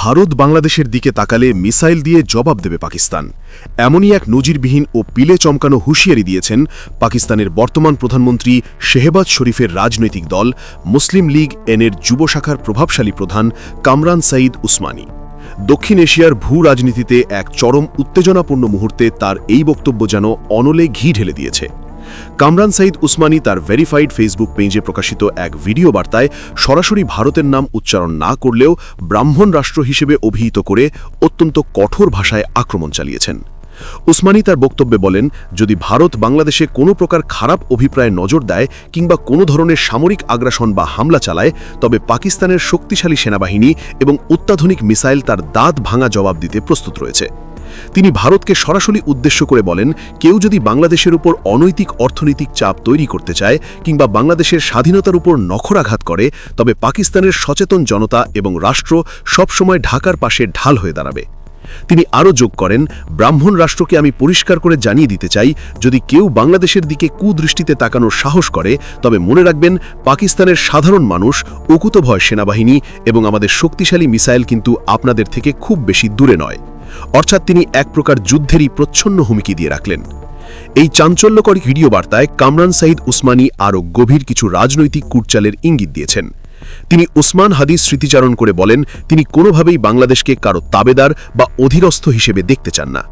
ভারত বাংলাদেশের দিকে তাকালে মিসাইল দিয়ে জবাব দেবে পাকিস্তান। এমনই এক নজিরবিহীন ও পিলে চমকানো হুঁশিয়ারি দিয়েছেন পাকিস্তানের বর্তমান প্রধানমন্ত্রী শেহবাজ শরীফের রাজনৈতিক দল, মুসলিম লীগ এনের যুব শাখার প্রভাবশালী প্রধান কামরান সাঈদ উসমানী। দক্ষিণ এশিয়ার ভূ রাজনীতিতে এক চরম উত্তেজনাপূর্ণ মুহূর্তে তার এই বক্তব্য যেন অনলে ঘি ঢেলে দিয়েছে। কামরান সাইদ উসমানী তার ভেরিফাইড ফেসবুক পেজে প্রকাশিত এক ভিডিও বার্তায় সরাসরি ভারতের নাম উচ্চারণ না করলেও ব্রাহ্মণ রাষ্ট্র হিসেবে অভিহিত করে অত্যন্ত কঠোর ভাষায় আক্রমণ চালিয়েছেন। উসমানী তার বক্তব্যে বলেন, যদি ভারত বাংলাদেশে কোনো প্রকার খারাপ অভিপ্রায় নজর দেয় কিংবা কোনো ধরনের সামরিক আগ্রাসন বা হামলা চালায়, তবে পাকিস্তানের শক্তিশালী সেনাবাহিনী এবং অত্যাধুনিক মিসাইল তার দাঁত ভাঙা জবাব দিতে প্রস্তুত রয়েছে। তিনি ভারতকে সরাসরি উদ্দেশ্য করে বলেন, কেউ যদি বাংলাদেশের উপর অনৈতিক অর্থনৈতিক চাপ তৈরি করতে চায় কিংবা বাংলাদেশের স্বাধীনতার উপর নখরাঘাত করে, তবে পাকিস্তানের সচেতন জনতা এবং রাষ্ট্র সবসময় ঢাকার পাশে ঢাল হয়ে দাঁড়াবে। তিনি আরও যোগ করেন, ব্রাহ্মণ রাষ্ট্রকে আমি পরিষ্কার করে জানিয়ে দিতে চাই, যদি কেউ বাংলাদেশের দিকে কুদৃষ্টিতে তাকানোর সাহস করে, তবে মনে রাখবেন, পাকিস্তানের সাধারণ মানুষ, অকুতভয় সেনাবাহিনী এবং আমাদের শক্তিশালী মিসাইল কিন্তু আপনাদের থেকে খুব বেশি দূরে নয়। অর্থাৎ তিনি এক প্রকার যুদ্ধেরই প্রচ্ছন্ন হুমকি দিয়ে রাখলেন। এই চাঞ্চল্যকর ভিডিও বার্তায় কামরান সাইদ উসমানী আরও গভীর কিছু রাজনৈতিক কুটচালের ইঙ্গিত দিয়েছেন। তিনি উসমান হাদিস স্মৃতিচারণ করে বলেন, তিনি কোনোভাবেই বাংলাদেশকে কারও তাবেদার বা অধীরস্থ হিসেবে দেখতে চান না।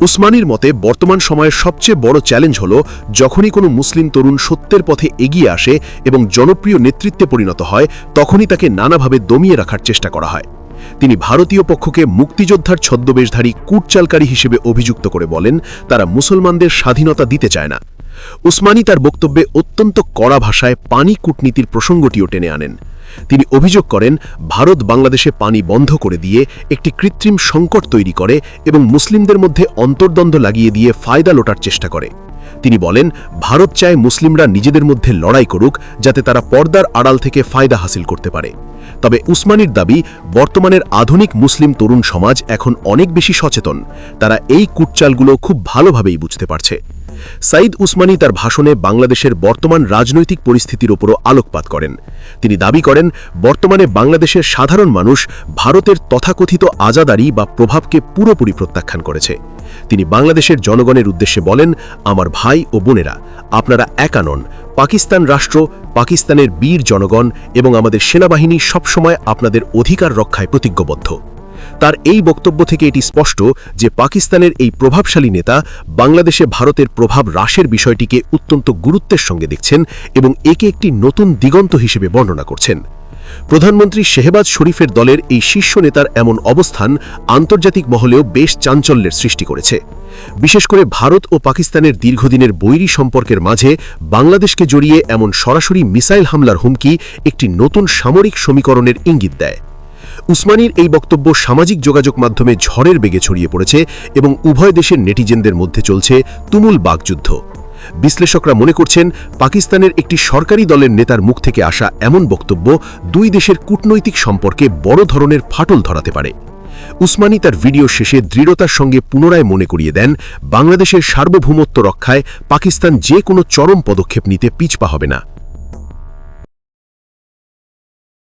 উসমানীর মতে, বর্তমান সময়ের সবচেয়ে বড় চ্যালেঞ্জ হল, যখনই কোনো মুসলিম তরুণ সত্যের পথে এগিয়ে আসে এবং জনপ্রিয় নেতৃত্বে পরিণত হয়, তখনই তাকে নানাভাবে দমিয়ে রাখার চেষ্টা করা হয়। তিনি ভারতীয় পক্ষকে মুক্তিযোদ্ধার ছদ্মবেশধারী কূটচালকারী হিসেবে অভিযুক্ত করে বলেন, তারা মুসলমানদের স্বাধীনতা দিতে চায় না। উসমানী তার বক্তব্যে অত্যন্ত কড়া ভাষায় পানি কূটনীতির প্রসঙ্গটিও টেনে আনেন। তিনি অভিযোগ করেন, ভারত বাংলাদেশে পানি বন্ধ করে দিয়ে একটি কৃত্রিম সংকট তৈরি করে এবং মুসলিমদের মধ্যে অন্তর্দ্বন্দ্ব লাগিয়ে দিয়ে ফায়দা লোটার চেষ্টা করে। তিনি বলেন, ভারত চায় মুসলিমরা নিজেদের মধ্যে লড়াই করুক যাতে তারা পর্দার আড়াল থেকে ফায়দা হাসিল করতে পারে। তবে উসমানির দাবি, বর্তমানের আধুনিক মুসলিম তরুণ সমাজ এখন অনেক বেশি সচেতন। তারা এই কুটচালগুলো খুব ভালোভাবেই বুঝতে পারছে। সাইদ উসমানী তার ভাষণে বাংলাদেশের বর্তমান রাজনৈতিক পরিস্থিতির ওপরও আলোকপাত করেন। তিনি দাবি করেন, বর্তমানে বাংলাদেশের সাধারণ মানুষ ভারতের তথাকথিত আজাদারি বা প্রভাবকে পুরোপুরি প্রত্যাখ্যান করেছে। তিনি বাংলাদেশের জনগণের উদ্দেশ্যে বলেন, আমার ভাই ও বোনেরা, আপনারা একা নন। পাকিস্তান রাষ্ট্র, পাকিস্তানের বীর জনগণ এবং আমাদের সেনাবাহিনী সবসময় আপনাদের অধিকার রক্ষায় প্রতিজ্ঞবদ্ধ। তার এই বক্তব্য থেকে এটি স্পষ্ট যে পাকিস্তানের এই প্রভাবশালী নেতা বাংলাদেশে ভারতের প্রভাব হ্রাসের বিষয়টিকে অত্যন্ত গুরুত্বের সঙ্গে দেখছেন এবং একে একটি নতুন দিগন্ত হিসেবে বর্ণনা করছেন। প্রধানমন্ত্রী শেহবাজ শরীফের দলের এই শীর্ষ নেতার এমন অবস্থান আন্তর্জাতিক মহলেও বেশ চাঞ্চল্যের সৃষ্টি করেছে। বিশেষ করে ভারত ও পাকিস্তানের দীর্ঘদিনের বৈরী সম্পর্কের মাঝে বাংলাদেশকে জড়িয়ে এমন সরাসরি মিসাইল হামলার হুমকি একটি নতুন সামরিক সমীকরণের ইঙ্গিত দেয়। উসমানীর এই বক্তব্য সামাজিক যোগাযোগ মাধ্যমে ঝড়ের বেগে ছড়িয়ে পড়েছে এবং উভয় দেশের নেটিজেনদের মধ্যে চলছে তুমুল বাকযুদ্ধ। বিশ্লেষকরা মনে করছেন, পাকিস্তানের একটি সরকারি দলের নেতার মুখ থেকে আসা এমন বক্তব্য দুই দেশের কূটনৈতিক সম্পর্কে বড় ধরনের ফাটল ধরাতে পারে। উসমানী তার ভিডিও শেষে দৃঢ়তার সঙ্গে পুনরায় মনে করিয়ে দেন, বাংলাদেশের সার্বভৌমত্ব রক্ষায় পাকিস্তান যে কোনো চরম পদক্ষেপ নিতে পিছপা হবে না।